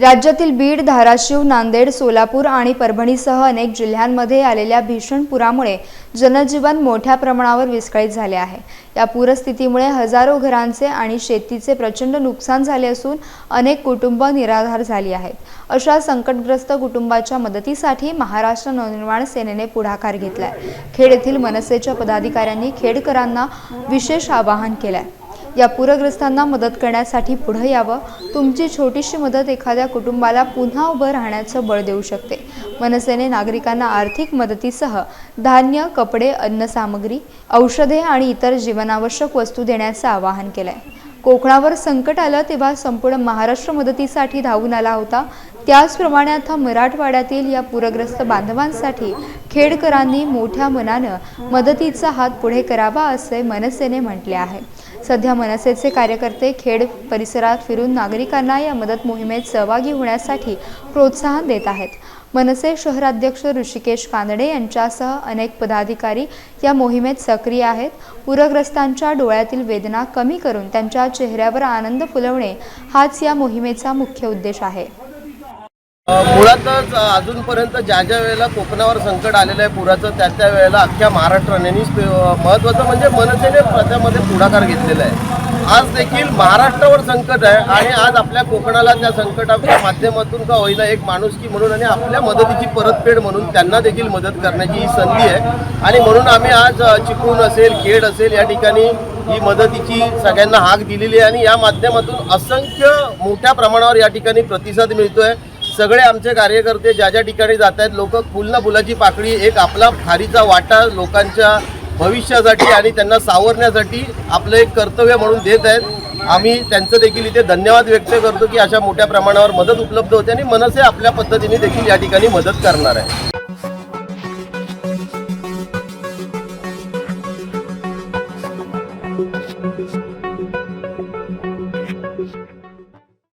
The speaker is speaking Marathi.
राज्यातील बीड धाराशिव नांदेड सोलापूर आणि परभणीसह अनेक जिल्ह्यांमध्ये आलेल्या भीषण पुरामुळे जनजीवन मोठ्या प्रमाणावर विस्कळीत झाले आहे. या पूरस्थितीमुळे हजारो घरांचे आणि शेतीचे प्रचंड नुकसान झाले असून अनेक कुटुंब निराधार झाली आहेत. अशा संकटग्रस्त कुटुंबाच्या मदतीसाठी महाराष्ट्र नवनिर्माण सेनेने पुढाकार घेतलाय. खेड येथील मनसेच्या पदाधिकाऱ्यांनी खेडकरांना विशेष आवाहन केलंय. या पूरग्रस्तांना मदत करण्यासाठी पुढं यावं. तुमची छोटीशी मदत एखाद्या कुटुंबाला पुन्हा उभं राहण्याचं बळ देऊ शकते. मनसेने नागरिकांना आर्थिक मदतीसह धान्य कपडे अन्नसामग्री औषधे आणि इतर जीवनावश्यक वस्तू देण्याचं आवाहन केलं आहे कोकणावर संकट आलं तेव्हा संपूर्ण महाराष्ट्र मदतीसाठी धावून आला होता. त्याचप्रमाणे आता मराठवाड्यातील या पूरग्रस्त बांधवांसाठी खेडकरांनी मोठ्या मनानं मदतीचा हात पुढे करावा असे मनसेने म्हटले आहे. सध्या मनसेचे कार्यकर्ते खेड परिसरात फिरून नागरिकांना या मदत मोहिमेत सहभागी होण्यासाठी प्रोत्साहन देत आहेत. मनसे शहराध्यक्ष ऋषिकेश कानडे यांच्यासह अनेक पदाधिकारी या मोहिमेत सक्रिय आहेत. पूरग्रस्तांच्या डोळ्यातील वेदना कमी करून त्यांच्या चेहऱ्यावर आनंद फुलवणे हाच या मोहिमेचा मुख्य उद्देश आहे. मुळातच अजूनपर्यंत ज्या ज्या वेळेला कोकणावर संकट आलेलं आहे पुराचं त्या त्या वेळेला अख्ख्या महाराष्ट्राने महत्त्वाचं म्हणजे मनसेने त्यामध्ये पुढाकार घेतलेला आहे. आज देखील महाराष्ट्रावर संकट आहे आणि आज आपल्या कोकणाला त्या संकटाच्या माध्यमातून का होईना एक माणुसकी म्हणून आणि आपल्या मदतीची परतफेड म्हणून त्यांना देखील मदत करण्याची ही संधी आहे. आणि म्हणून आम्ही आज चिपळूण असेल खेड असेल या ठिकाणी ही मदतीची सगळ्यांना हाक दिलेली आहे आणि या माध्यमातून असंख्य मोठ्या प्रमाणावर या ठिकाणी प्रतिसाद मिळतोय. सगळे आमचे कार्यकर्ते ज्या ज्या ठिकाणी जात आहेत लोक फुलना फुलाची पाकळी एक आपला खारीचा वाटा लोकांच्या भविष्यासाठी आणि त्यांना सावरण्यासाठी आपलं एक कर्तव्य म्हणून देत आहेत आम्ही त्यांचं देखील इथे धन्यवाद व्यक्त करतो की अशा मोठ्या प्रमाणावर मदत उपलब्ध होते आणि मनसे आपल्या पद्धतीने देखील या ठिकाणी मदत करणार आहे